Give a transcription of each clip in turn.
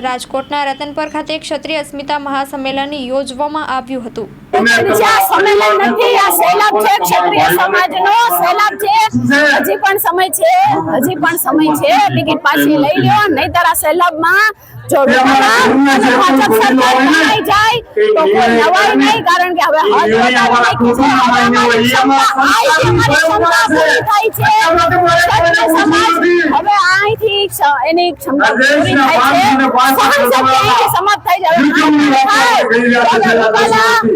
રાજકોટના રતનપર ખાતે ક્ષત્રિય અસ્મિતા મહાસંમેલન યોજવામાં આવ્યું હતું. સમય છે, હજી લઈ લ્યો, નહીતર આ સૈલાબમાં જો ભાજપ સરકાર જાય કારણ કે હવે છે સમાજ એની ક્ષમતા પૂરી થાય છે. સમાપ્ત થઈ જાય થાય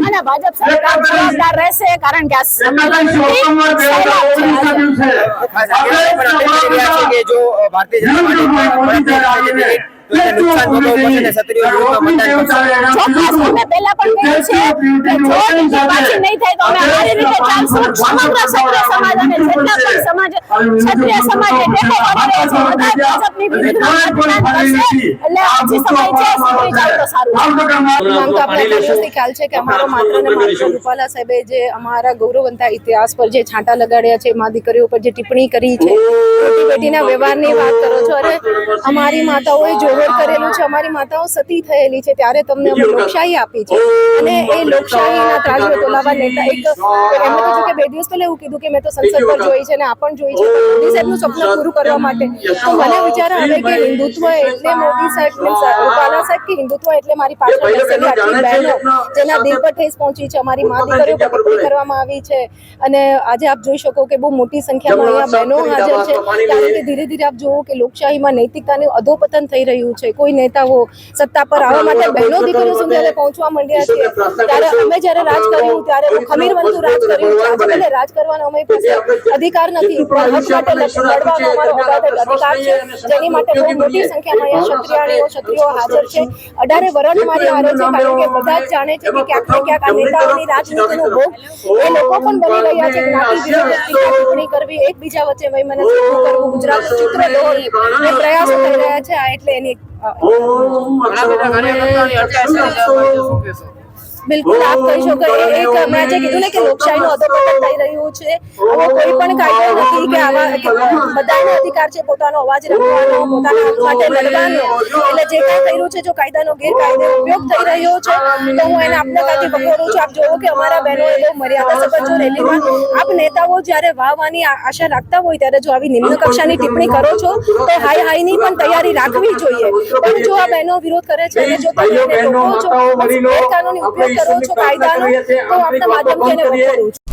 અને ભાજપ સરકાર જવાબદાર રહેશે કારણ કે આ સમાજ સમાજ ખ્યાલ છે કે અમારો માત્ર ને માત્ર રૂપાલા સાહેબે જે અમારા ગૌરવવંતા ઇતિહાસ પર જે છાંટા લગાડ્યા છે મા દીકરીઓ પર જે ટિપ્પણી કરી છે બેટીના વ્યવહારની વાત કરો છો અરે અમારી માતાઓએ જોવર કરેલું છે અમારી માતાઓ સતી થયેલી છે ત્યારે તમને અમે લોકશાહી આપી છે. અને એ લોકશાહીના ત્રાજવે તોલાવા નેતા એક એમણે કીધું કે બે દિવસ પહેલા એવું કીધું કે મેં તો સંસદ પર જોઈ છે ને આ પણ જોઈ છે મોદી સાહેબનું પૂરું કરવા માટે. તો મને વિચાર આવે કે હિન્દુત્વ એટલે મોદી સાહેબ રૂપાલા સાહેબ કે હિન્દુત્વ એટલે મારી પાછળ બેસેલી આટલી બહેનો જેના દિલ પર ઠેસ પહોંચી છે અમારી મા દીકરીઓ પર ટિપ્પણી કરવામાં આવી છે. અને આજે આપ જોઈ શકો કે બહુ મોટી સંખ્યામાં અહીંયા બહેનો હાજર છે. કારણ કે ધીરે ધીરે આપ જુઓ કે લોકશાહીમાં નૈતિકતાનું અધોપતન થઈ રહ્યું છે. કોઈ નેતાઓ સત્તા પર આવવા માટે બહેનો દીકરીઓ સુધી પહોંચવા માંડ્યા છે ત્યારે અમે જ્યારે રાજ કર્યું ત્યારે ખમીર ખમીરવંતું રાજ કર્યું. ભલે રાજ કરવાનો અમે પાસે અધિકાર નથી. પણ હક માટે લડવાનો અમારો અધિકાર છે. જેની માટે બહુ મોટી સંખ્યામાં અહીંયા ક્ષત્રિયાણીઓ ક્ષત્રિયો હાજર છે. અઢારે વરણ મારી હારે છે કારણ કે બધા જ જાણે છે કે ક્યાંક ને ક્યાંક આ નેતાઓની રાજનીતિનો ભોગ. એ લોકો પણ બની રહ્યા છે ટીકા કરવી એકબીજા વચ્ચે વૈમનસ્ય કરવું ગુજરાત ચિત્ર દોરી. એ પ્રયાસો થઈ રહ્યા છે આ એટલે એની બિલકુલ આપ કહી શકો એક મેં જે કીધું ને કે લોકશાહીનો અધોપતન થઈ રહ્યું છે આવો કોઈ પણ કાયદો નથી કે આવા બધાને અધિકાર છે પોતાનો અવાજ રાખવાનો પોતાના હક માટે લડવાનો. એટલે જે કાંઈ કર્યું છે જો કાયદાનો ગેરકાયદે ઉપયોગ થઈ રહ્યો છે તો હું એને આપના કાથી વખોડું છું. આપ જોવો કે અમારા બહેનોએ બહુ મર્યાદા સભર જો રેલીમાં આપ નેતાઓ જ્યારે વાવવાની આશા રાખતા હોય ત્યારે જો આવી નિમ્ન કક્ષાની ટિપ્પણી કરો છો તો હાઈ હાઈની પણ તૈયારી રાખવી જોઈએ. પણ જો આ બહેનો વિરોધ કરે છે અને જો તમે એને રોકો છો ગેરકાનૂની ઉપયોગ કરો છો કાયદાનો? તો આપના માધ્યમથી એને વખોડું છું.